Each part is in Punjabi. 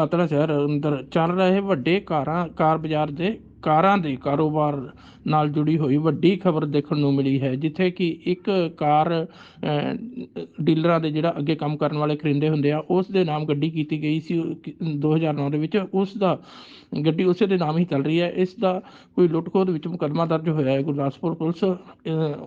ਪਾਤੜਾ ਸ਼ਹਿਰ ਅੰਦਰ ਚੱਲ ਰਹੇ ਵੱਡੇ ਕਾਰਾਂ ਕਾਰ ਬਾਜ਼ਾਰ ਦੇ ਕਾਰਾਂ ਦੇ ਕਾਰੋਬਾਰ ਨਾਲ ਜੁੜੀ ਹੋਈ ਵੱਡੀ ਖਬਰ ਦੇਖਣ ਨੂੰ ਮਿਲੀ ਹੈ, ਜਿੱਥੇ ਕਿ ਇੱਕ ਕਾਰ ਡੀਲਰਾਂ ਦੇ ਜਿਹੜਾ ਅੱਗੇ ਕੰਮ ਕਰਨ ਵਾਲੇ ਕਰਿੰਦੇ ਹੁੰਦੇ ਆ, ਉਸ ਦੇ ਨਾਮ ਗੱਡੀ ਕੀਤੀ ਗਈ ਸੀ, ਉਹ ਕਿ- 2009 ਦੇ ਵਿੱਚ, ਉਸ ਦਾ ਗੱਡੀ ਉਸੇ ਦੇ ਨਾਮ ਹੀ ਚੱਲ ਰਹੀ ਹੈ, ਇਸ ਦਾ ਕੋਈ ਲੁੱਟ ਖੋਹ ਵਿੱਚ ਮੁਕੱਦਮਾ ਦਰਜ ਹੋਇਆ ਹੈ, ਗੁਰਦਾਸਪੁਰ ਪੁਲਿਸ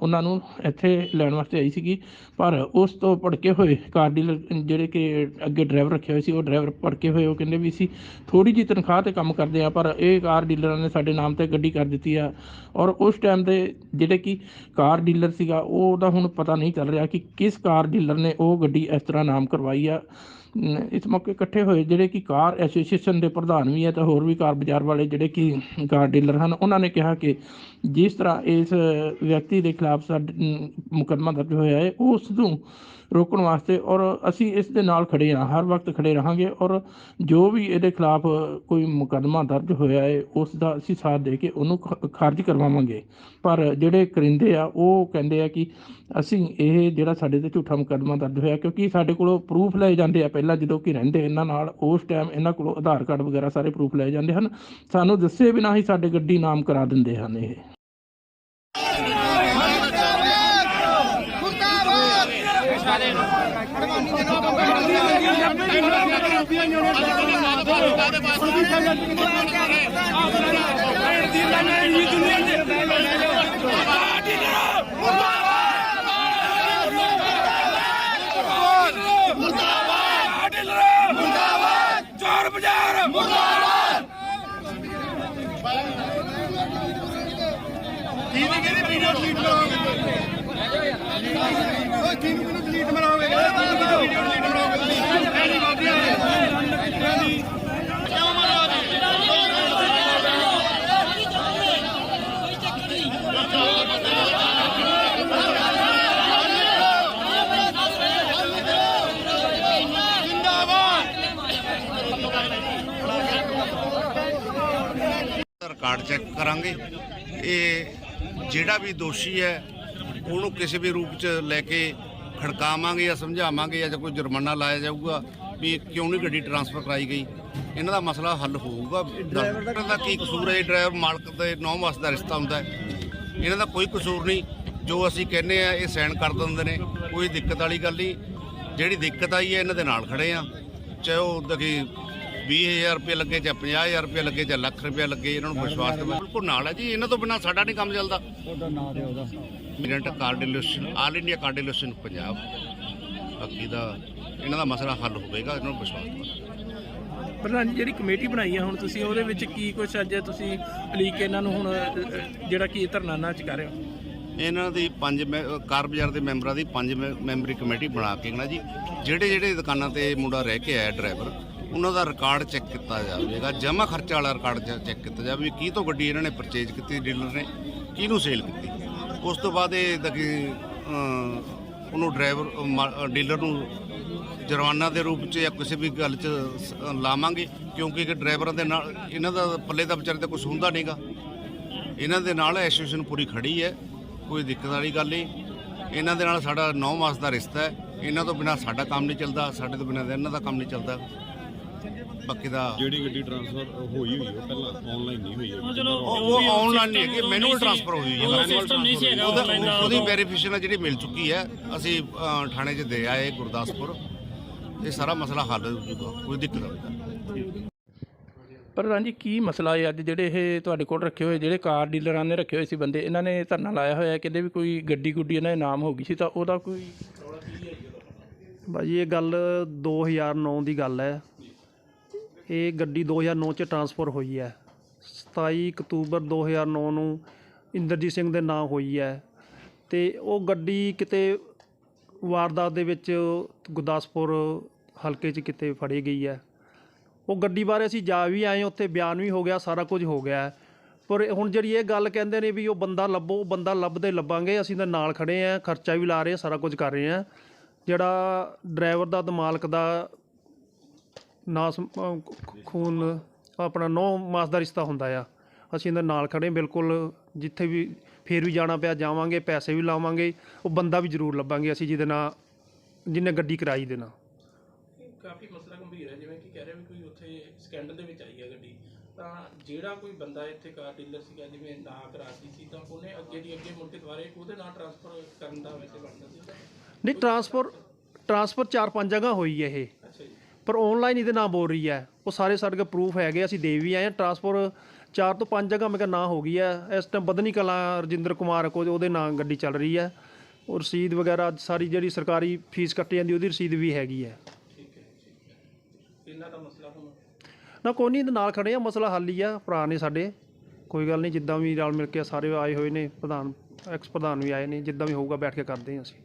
ਉਹਨਾਂ ਨੂੰ ਇੱਥੇ ਲੈਣ ਵਾਸਤੇ ਆਈ ਸੀਗੀ, ਪਰ ਉਸ ਤੋਂ ਭੜਕੇ ਹੋਏ ਕਾਰ ਡੀਲਰ, ਜਿਹੜੇ ਕਿ ਅੱਗੇ ਡਰਾਈਵਰ ਰੱਖੇ ਹੋਏ ਸੀ, ਉਹ ਡਰਾਈਵਰ ਭੜਕੇ ਹੋਏ, ਉਹ ਕਹਿੰਦੇ ਵੀ ਸੀ ਥੋੜੀ ਜੀ ਤਨਖਾਹ ਤੇ ਕੰਮ ਕਰਦੇ ਆ ਪਰ ਇਹ ਕਾਰ ਡੀਲਰਾਂ ਨੇ ਸਾਡੇ ਨਾਮ ਤੇ ਗੱਡੀ ਕਰ ਦਿੱਤੀ ਆ ਔਰ ਉਸ ਟਾਈਮ ਦੇ ਜਿਹੜੇ ਕਿ ਕਾਰ ਡੀਲਰ ਸੀਗਾ, ਉਹ ਉਹਦਾ ਹੁਣ ਪਤਾ ਨਹੀਂ ਚੱਲ ਰਿਹਾ ਕਿ ਕਿਸ ਕਾਰ ਡੀਲਰ ਨੇ ਉਹ ਗੱਡੀ ਇਸ ਤਰ੍ਹਾਂ ਨਾਮ ਕਰਵਾਈ ਆ। ਇਸ ਮੌਕੇ ਇਕੱਠੇ ਹੋਏ ਜਿਹੜੇ ਕਿ ਕਾਰ ਐਸੋਸੀਏਸ਼ਨ ਦੇ ਪ੍ਰਧਾਨ ਵੀ ਹੈ ਤੇ ਹੋਰ ਵੀ ਕਾਰ ਬਾਜ਼ਾਰ ਵਾਲੇ ਜਿਹੜੇ ਕਿ ਕਾਰ ਡੀਲਰ ਹਨ, ਉਹਨਾਂ ਨੇ ਕਿਹਾ ਕਿ ਜਿਸ ਤਰ੍ਹਾਂ ਇਸ ਵਿਅਕਤੀ ਦੇ ਖਿਲਾਫ ਸਾਡੇ ਮੁਕੱਦਮਾ ਦਰਜ ਹੋਇਆ ਹੈ ਉਸ ਨੂੰ ਰੋਕਣ ਵਾਸਤੇ ਔਰ ਅਸੀਂ ਇਸ ਦੇ ਨਾਲ ਖੜੇ ਹਾਂ, ਹਰ ਵਕਤ ਖੜੇ ਰਹਾਂਗੇ ਔਰ ਜੋ ਵੀ ਇਹਦੇ ਖਿਲਾਫ ਕੋਈ ਮੁਕੱਦਮਾ ਦਰਜ ਹੋਇਆ ਹੈ, ਉਸ ਦਾ ਅਸੀਂ ਸਾਥ ਦੇ ਕੇ ਉਹਨੂੰ ਖ- ਖਾਰਜ ਕਰਵਾਵਾਂਗੇ। ਪਰ ਜਿਹੜੇ ਕਰਿੰਦੇ ਆ, ਉਹ ਕਹਿੰਦੇ ਆ ਕਿ ਅਸੀਂ ਇਹ ਜਿਹੜਾ ਸਾਡੇ ਤੇ ਝੂਠਾ ਮੁਕੱਦਮਾ ਦਰਜ ਹੋਇਆ, ਕਿਉਂਕਿ ਸਾਡੇ ਕੋਲੋਂ ਪ੍ਰੂਫ ਲਏ ਜਾਂਦੇ ਆ ਪਹਿਲਾਂ ਜਦੋਂ ਕਿ ਰਹਿੰਦੇ ਇਹਨਾਂ ਨਾਲ, ਉਸ ਟਾਈਮ ਇਹਨਾਂ ਕੋਲੋਂ ਆਧਾਰ ਕਾਰਡ ਵਗੈਰਾ ਸਾਰੇ ਪ੍ਰੂਫ ਲਏ ਜਾਂਦੇ ਹਨ। ਸਾਨੂੰ ਦੱਸੇ ਬਿਨਾਂ ਹੀ ਸਾਡੇ ਗੱਡੀ ਨਾਮ ਕਰਾ ਦਿੰਦੇ ਹਨ ਇਹ। ਚਾਰ ਬਾਜ਼ਾਰ ਮੁਰਦਾਬਾਦ ਕਿਹਦੀ ਕਿਹਦੀ ਵੀਡੀਓ ਡਿਲੀਟ ਕਰਾਓਗੇ ਓਏ ਕਿਹਨੂੰ ਕਿਹਨੂੰ ਡਿਲੀਟ ਮਰਾਓਗੇ ਕਿਹਨੂੰ ਕਿਹਨੂੰ ਵੀਡੀਓ ਡਿਲੀਟ ਮਰਾਓਗੇ ਐ ਨਹੀਂ ਬਾਬੀ ਕਿਉਂ ਰਿਕਾਰਡ ਚੈੱਕ ਕਰਾਂਗੇ। ਇਹ ਜਿਹੜਾ ਵੀ ਦੋਸ਼ੀ ਹੈ ਉਹਨੂੰ ਕਿਸੇ ਵੀ ਰੂਪ ਚ ਲੈ ਕੇ ਖੜਕਾਵਾਂਗੇ ਜਾਂ ਸਮਝਾਵਾਂਗੇ ਜਾਂ ਕੋਈ ਜੁਰਮਾਨਾ ਲਾਇਆ ਜਾਊਗਾ ਵੀ ਕਿਉਂ ਨਹੀਂ ਗੱਡੀ ਟਰਾਂਸਫਰ ਕਰਾਈ ਗਈ। ਇਹਨਾਂ ਦਾ ਮਸਲਾ ਹੱਲ ਹੋਊਗਾ। ਡਰਾਈਵਰ ਦਾ ਕੀ ਕਸੂਰ ਹੈ? ਡਰਾਈਵਰ ਮਾਲਕ ਦੇ ਨੌ ਮਾਸ ਦਾ ਰਿਸ਼ਤਾ ਹੁੰਦਾ ਹੈ। ਇਹਨਾਂ ਦਾ ਕੋਈ ਕਸੂਰ ਨਹੀਂ। ਜੋ ਅਸੀਂ ਕਹਿੰਨੇ ਆ ਇਹ ਸਾਈਨ ਕਰ ਦਿੰਦੇ ਨੇ। ਕੋਈ ਦਿੱਕਤ ਵਾਲੀ ਗੱਲ ਨਹੀਂ। ਜਿਹੜੀ ਦਿੱਕਤ ਆਈ ਹੈ ਇਹਨਾਂ ਦੇ ਨਾਲ ਖੜੇ ਆ ਚਾਹੇ ਉਹ ਦੇਖੀ 20000 ਰੁਪਏ ਲੱਗੇ ਜਾਂ 50000 ਰੁਪਏ ਲੱਗੇ ਜਾਂ ਲੱਖ ਰੁਪਏ ਲੱਗੇ ਇਹਨਾਂ ਨੂੰ ਵਿਸ਼ਵਾਸ ਤੇ ਬਿਲਕੁਲ ਨਾਲ ਹੈ ਜੀ ਇਹਨਾਂ ਤੋਂ ਬਿਨਾ ਸਾਡਾ ਨਹੀਂ ਕੰਮ ਚੱਲਦਾ। ਤੁਹਾਡਾ ਨਾਮ ਤੇ ਉਹਦਾ। ਮਿਰੰਟ ਕਾਰਡੀਲੇਸ਼ਨ ਆਲ ਇੰਡੀਆ ਕਾਰਡੀਲੇਸ਼ਨ ਪੰਜਾਬ ਬਾਕੀ ਦਾ ਇਹਨਾਂ ਦਾ ਮਸਲਾ ਹੱਲ ਹੋਵੇਗਾ ਇਹਨਾਂ ਨੂੰ ਵਿਸ਼ਵਾਸ ਹੈ ਪ੍ਰਧਾਨ ਜੀ ਜਿਹੜੀ ਕਮੇਟੀ ਬਣਾਈ ਹੈ ਹੁਣ ਤੁਸੀਂ ਉਹਦੇ ਵਿੱਚ ਕੀ ਕੁਝ ਅੱਜ ਤੁਸੀਂ ਲੀਕ ਇਹਨਾਂ ਨੂੰ ਹੁਣ ਜਿਹੜਾ ਕਿ ਧਰਨਾ ਨਾ ਚ ਕਰ ਰਹੇ ਹੋ? ਇਹਨਾਂ ਦੀ ਪੰਜ ਮੈ- ਕਾਰ ਬਾਜ਼ਾਰ ਦੇ ਮੈਂਬਰਾਂ ਦੀ ਪੰਜ ਮੈ- ਮੈਂਬਰੀ ਕਮੇਟੀ ਬਣਾ ਕੇ ਨਾ ਜੀ ਜਿਹੜੇ ਜਿਹੜੇ ਦੁਕਾਨਾਂ ਤੇ ਮੁੰਡਾ ਰਹਿ ਕੇ ਆਇਆ ਡਰਾਈਵਰ ਉਹਨਾਂ ਦਾ ਰਿਕਾਰਡ ਚੈੱਕ ਕੀਤਾ ਜਾਵੇਗਾ, ਜਮ੍ਹਾਂ ਖਰਚਾ ਵਾਲਾ ਰਿਕਾਰਡ ਚੈੱਕ ਕੀਤਾ ਜਾਵੇ ਕੀ ਤੋਂ ਗੱਡੀ ਇਹਨਾਂ ਨੇ ਪਰਚੇਜ ਕੀਤੀ ਡੀਲਰ ਨੇ ਕਿਹਨੂੰ ਸੇਲ ਕੀਤੀ। ਉਸ ਤੋਂ ਬਾਅਦ ਇਹ ਦਕੀ ਉਹਨੂੰ ਡਰਾਈਵਰ ਡੀਲਰ ਨੂੰ ਜੁਰਮਾਨਾ ਦੇ ਰੂਪ 'ਚ ਜਾਂ ਕਿਸੇ ਵੀ ਗੱਲ 'ਚ ਸ- ਲਾਵਾਂਗੇ, ਕਿਉਂਕਿ ਕਿ ਡਰਾਈਵਰਾਂ ਦੇ ਨਾਲ, ਇਹਨਾਂ ਦਾ ਪੱਲੇ ਦਾ ਵਿਚਾਰੇ ਤੇ ਕੁਝ ਹੁੰਦਾ ਨਹੀਂਗਾ। ਇਹਨਾਂ ਦੇ ਨਾਲ ਐਸੋਸੀਏਸ਼ਨ ਪੂਰੀ ਖੜੀ ਹੈ, ਕੋਈ ਦਿੱਕਤ ਵਾਲੀ ਗੱਲ ਨਹੀਂ। ਇਹਨਾਂ ਦੇ ਨਾਲ ਸਾਡਾ 9 ਮਾਸ ਦਾ ਰਿਸ਼ਤਾ ਹੈ, ਇਹਨਾਂ ਤੋਂ ਬਿਨਾ ਸਾਡਾ ਕੰਮ ਨਹੀਂ ਚੱਲਦਾ, ਸਾਡੇ ਤੋਂ ਬਿਨਾ ਇਹਨਾਂ ਦਾ ਕੰਮ ਨਹੀਂ ਚੱਲਦਾ। ਬਾਕੀ ਦਾ ਜਿਹੜੀ ਗੱਡੀ ਟ੍ਰਾਂਸਫਰ ਹੋਈ ਹੋਈ ਹੈ ਪਹਿਲਾਂ ਆਨਲਾਈਨ ਨਹੀਂ ਹੋਈ ਹੈ ਉਹ ਉਹ ਆਨਲਾਈਨ ਨਹੀਂ ਹੈਗੀ ਮੈਨੂਅਲ ਟ੍ਰਾਂਸਫਰ ਹੋਈ ਹੈ ਉਹ ਸਿਸਟਮ ਨਹੀਂ ਸੀ ਹੈਗਾ ਉਹਦਾ- ਉਹਦੀ ਵੈਰੀਫਿਕੇਸ਼ਨ ਜਿਹੜੀ ਮਿਲ ਚੁੱਕੀ ਹੈ ਅਸੀਂ ਥਾਣੇ 'ਚ ਦੇ ਆਏ ਗੁਰਦਾਸਪੁਰ। ਇਹ ਸਾਰਾ ਮਸਲਾ ਹੱਲ ਹੋ ਜੂਗਾ ਕੋਈ ਦਿੱਕਤ ਨਹੀਂ। ਪ੍ਰਧਾਨ ਜੀ ਕੀ ਮਸਲਾ ਹੈ ਅੱਜ ਜਿਹੜੇ ਇਹ ਤੁਹਾਡੇ ਕੋਲ ਰੱਖੇ ਹੋਏ ਜਿਹੜੇ ਕਾਰ ਡੀਲਰਾਂ ਨੇ ਰੱਖੇ ਹੋਏ ਸੀ ਬੰਦੇ ਇਹਨਾਂ ਨੇ ਧਰਨਾ ਲਾਇਆ ਹੋਇਆ ਕਹਿੰਦੇ ਵੀ ਕੋਈ ਗੱਡੀ ਗੁੱਡੀ ਇਹਨਾਂ ਦੇ ਨਾਮ ਹੋ ਗਈ ਸੀ ਤਾਂ ਉਹਦਾ ਕੋਈ ਭਾਜੀ ਇਹ ਗੱਲ 2009 ਦੀ ਗੱਲ ਹੈ। ਇਹ ਗੱਡੀ 2009 ਚ ਟਰਾਂਸਫਰ ਹੋਈ ਹੈ। 27 ਅਕਤੂਬਰ 2009 ਨੂੰ ਇੰਦਰਜੀਤ ਸਿੰਘ ਦੇ ਨਾਂ ਹੋਈ ਹੈ ਤੇ ਉਹ ਗੱਡੀ ਕਿਤੇ ਵਾਰਦਾਤ ਦੇ ਵਿੱਚ ਗੁਰਦਾਸਪੁਰ ਹਲਕੇ 'ਚ ਕਿਤੇ ਫੜੀ ਗਈ ਹੈ। ਉਹ ਗੱਡੀ ਬਾਰੇ ਅਸੀਂ ਜਾ ਵੀ ਆਏ ਉੱਥੇ ਬਿਆਨ ਵੀ ਹੋ ਗਿਆ, ਸਾਰਾ ਕੁਝ ਹੋ ਗਿਆ ਪਰ ਹੁਣ ਜਿਹੜੀ ਇਹ ਗੱਲ ਕਹਿੰਦੇ ਨੇ ਵੀ ਉਹ ਬੰਦਾ ਲੱਭੋ, ਉਹ ਬੰਦਾ ਲੱਭਦੇ ਲੱਭਾਂਗੇ, ਅਸੀਂ ਤਾਂ ਨਾਲ ਖੜੇ ਆ ਖਰਚਾ ਵੀ ਲਾ ਰਹੇ ਆ ਸਾਰਾ ਕੁਝ ਕਰ ਰਹੇ ਆ ਜਿਹੜਾ ਡਰਾਈਵਰ ਦਾ ਤੇ ਮਾਲਕ ਦਾ ਨਾਸ ਅਹ ਖੂਨ ਆਪਣਾ ਨੌ ਮਾਸ ਦਾ ਰਿਸ਼ਤਾ ਹੁੰਦਾ ਆ। ਅਸੀਂ ਇਹਦੇ ਨਾਲ ਖੜੇ ਬਿਲਕੁਲ ਜਿੱਥੇ ਵੀ ਫੇਰ ਵੀ ਜਾਣਾ ਪਿਆ ਜਾਵਾਂਗੇ ਪੈਸੇ ਵੀ ਲਾਵਾਂਗੇ ਉਹ ਬੰਦਾ ਵੀ ਜ਼ਰੂਰ ਲੱਭਾਂਗੇ ਅਸੀਂ ਜਿਹਦੇ ਨਾਲ ਜਿਹਨੇ ਗੱਡੀ ਕਰਾਈ ਦੇ ਨਾਲ। ਕਾਫੀ ਮਸਲਾ ਗੰਭੀਰ ਹੈ ਜਿਵੇਂ ਕਿ ਕਹਿ ਰਹੇ ਵੀ ਕੋਈ ਉੱਥੇ ਸਕੈਂਡਲ ਦੇ ਵਿੱਚ ਆਈ ਹੈ ਗੱਡੀ। ਤਾਂ ਜਿਹੜਾ ਕੋਈ ਬੰਦਾ ਇੱਥੇ ਕਾਰ ਡੀਲਰ ਸੀਗਾ ਜਿਵੇਂ ਨਾ ਕਰਾਤੀ ਸੀ ਤਾਂ ਉਹਨੇ ਅੱਗੇ ਦੀ ਅੱਗੇ ਮੁੜ ਕੇ ਦੁਬਾਰੇ ਉਹਦੇ ਨਾਲ ਟ੍ਰਾਂਸਫਰ ਕਰਨ ਦਾ ਵੈਸੇ ਬਣਦਾ ਸੀ। ਨਹੀਂ ਟਰਾਂਸਫਰ ਟਰਾਂਸਫਰ ਚਾਰ ਪੰਜ ਜਗ੍ਹਾ ਹੋਈ ਹੈ ਇਹ। ਪਰ ਆਨਲਾਈਨ ਇਹਦੇ ਨਾਂ ਬੋਲ ਰਹੀ ਹੈ। ਉਹ ਸਾਰੇ ਸਾਡੇ ਕੋਲ ਪ੍ਰੂਫ ਹੈਗੇ ਅਸੀਂ ਦੇ ਵੀ ਆਏ ਹਾਂ। ਟਰਾਂਸਪੋਰਟ ਚਾਰ ਤੋਂ ਪੰਜ ਜਗ੍ਹਾ ਮੈਂ ਕਿਹਾ ਨਾਂ ਹੋ ਗਈ ਹੈ। ਇਸ ਟਾਈਮ ਬਦਨੀ ਕਲਾਂ ਰਜਿੰਦਰ ਕੁਮਾਰ ਕੋ ਉਹਦੇ ਨਾਂ ਗੱਡੀ ਚੱਲ ਰਹੀ ਹੈ। ਉਹ ਰਸੀਦ ਵਗੈਰਾ ਸਾਰੀ ਜਿਹੜੀ ਸਰਕਾਰੀ ਫੀਸ ਕੱਟੀ ਜਾਂਦੀ ਉਹਦੀ ਰਸੀਦ ਵੀ ਹੈਗੀ ਹੈ। ਇਹਨਾਂ ਦਾ ਮਸਲਾ ਹੁਣ ਨਾ ਕੋਈ ਨਹੀਂ ਇਹਦੇ ਨਾਲ ਖੜੇ ਆ ਮਸਲਾ ਹੱਲ ਹੀ ਆ ਭਰਾ ਨੇ ਸਾਡੇ। ਕੋਈ ਗੱਲ ਨਹੀਂ ਜਿੱਦਾਂ ਵੀ ਰਲ ਮਿਲ ਕੇ ਸਾਰੇ ਆਏ ਹੋਏ ਨੇ ਪ੍ਰਧਾਨ ਐਕਸ ਪ੍ਰਧਾਨ ਵੀ ਆਏ ਨੇ ਜਿੱਦਾਂ ਵੀ ਹੋਊਗਾ ਬੈਠ ਕੇ ਕਰਦੇ ਹਾਂ ਅਸੀਂ।